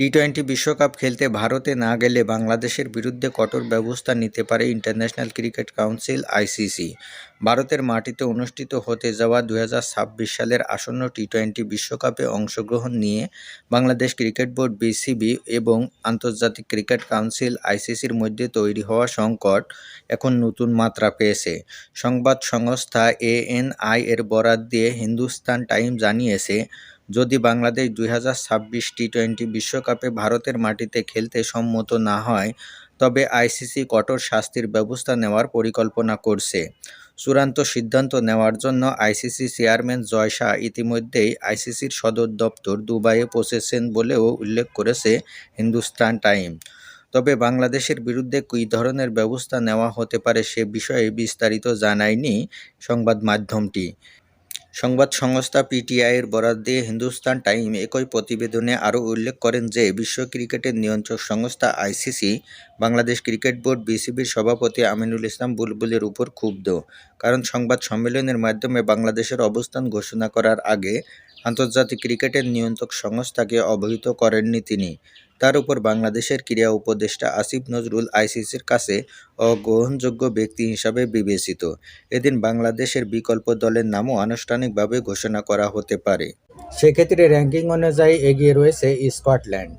T twenty বিশ্বকাপ খেলতে ভারতে না গেলে বাংলাদেশের বিরুদ্ধে কঠোর ব্যবস্থা নিতে পারে ইন্টারন্যাশনাল ক্রিকেট কাউন্সিল আইসিসি ভারতের মাটিতে অনুষ্ঠিত হতে যাওয়া দুই হাজার ছাব্বিশ সালের আসন্ন টি টোয়েন্টি বিশ্বকাপে অংশগ্রহণ নিয়ে বাংলাদেশ ক্রিকেট বোর্ড বিসিবি এবং আন্তর্জাতিক ক্রিকেট কাউন্সিল আইসিসির মধ্যে তৈরি হওয়া সংকট এখন নতুন মাত্রা পেয়েছে। সংবাদ সংস্থা এএনআই এর বরাত দিয়ে হিন্দুস্তান টাইম জানিয়েছে যদি বাংলাদেশ দুই হাজার ছাব্বিশ টি টোয়েন্টি বিশ্বকাপে ভারতের মাটিতে খেলতে সম্মত না হয়, তবে আইসিসি কঠোর শাস্তির ব্যবস্থা নেওয়ার পরিকল্পনা করছে। চূড়ান্ত সিদ্ধান্ত নেওয়ার জন্য আইসিসি চেয়ারম্যান জয় শাহ ইতিমধ্যেই আইসিসির সদর দপ্তর দুবাইয়ে পৌঁছেছেন বলেও উল্লেখ করেছে হিন্দুস্তান টাইম। তবে বাংলাদেশের বিরুদ্ধে কী ধরনের ব্যবস্থা নেওয়া হতে পারে সে বিষয়ে বিস্তারিত জানায়নি সংবাদ মাধ্যমটি সংবাদ সংস্থা পিটিআইয়ের বরাদ দিয়ে হিন্দুস্তান টাইম একই প্রতিবেদনে আরও উল্লেখ করেন যে, বিশ্ব ক্রিকেটের নিয়ন্ত্রক সংস্থা আইসিসি, বাংলাদেশ ক্রিকেট বোর্ড বিসিবির সভাপতি আমিনুল ইসলাম বুলবুলের উপর ক্ষুব্ধ। কারণ সংবাদ সম্মেলনের মাধ্যমে বাংলাদেশের অবস্থান ঘোষণা করার আগে আন্তর্জাতিক ক্রিকেটের নিয়ন্ত্রক সংস্থাকে অবহিত করেননি তিনি। তার উপর বাংলাদেশের ক্রীড়া উপদেষ্টা আসিফ নজরুল আইসিসির কাছে অগ্রহণযোগ্য ব্যক্তি হিসাবে বিবেচিত। এদিন বাংলাদেশের বিকল্প দলের নামও আনুষ্ঠানিকভাবে ঘোষণা করা হতে পারে। সেক্ষেত্রে র্যাঙ্কিং অনুযায়ী এগিয়ে রয়েছে স্কটল্যান্ড।